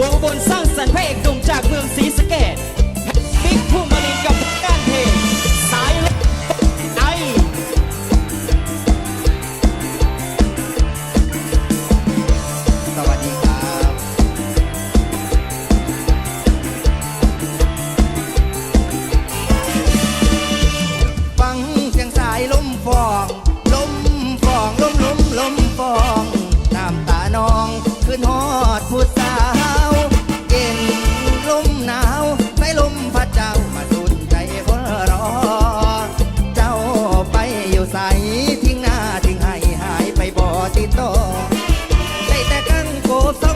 วงบนสร้างสรรค์พระเอกหนุ่มจากเมืองศรีสะเกด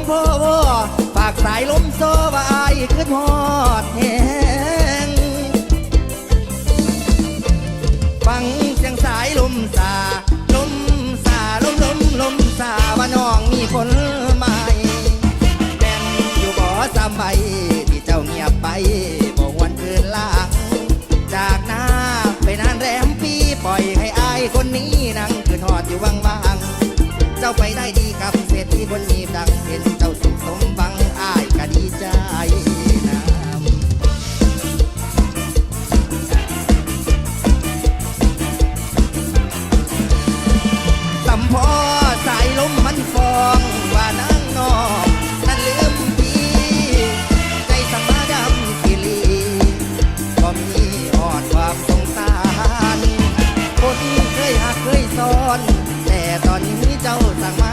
พ่อฝากสายลมโซว่าอายขึ้นฮอดแหงฟังเสียงสายลมสาลมสาลมลมลมสาว่าน้องมีคนใหม่แบ่งอยู่บ่อสามใบที่เจ้าเงียบไปบอกวันคืนลางจากหน้าไปนานแรมปีปล่อยให้อายคนนี้นั่งคืนหอดอยู่ว่างๆเจ้าไปได้ดี คนมีดังเห็นเจ้าสุขสมบังอ้ายก็ดีใจนะสัมพอสายลมมันฟองว่านังนอกนั้นลืมพี่ใจสัมมาดำกิลีก็มีอ่อนความสงสารคนเคยหักเคยซ้อน แต่ตอนนี้เจ้าสั่ง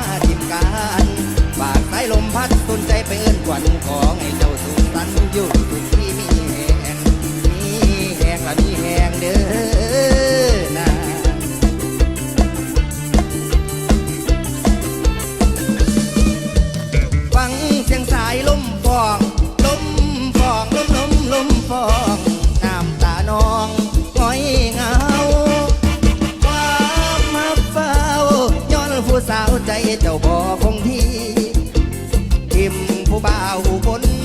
ใจเจ้าบ่คงที่ทิมผู้บ่าวคน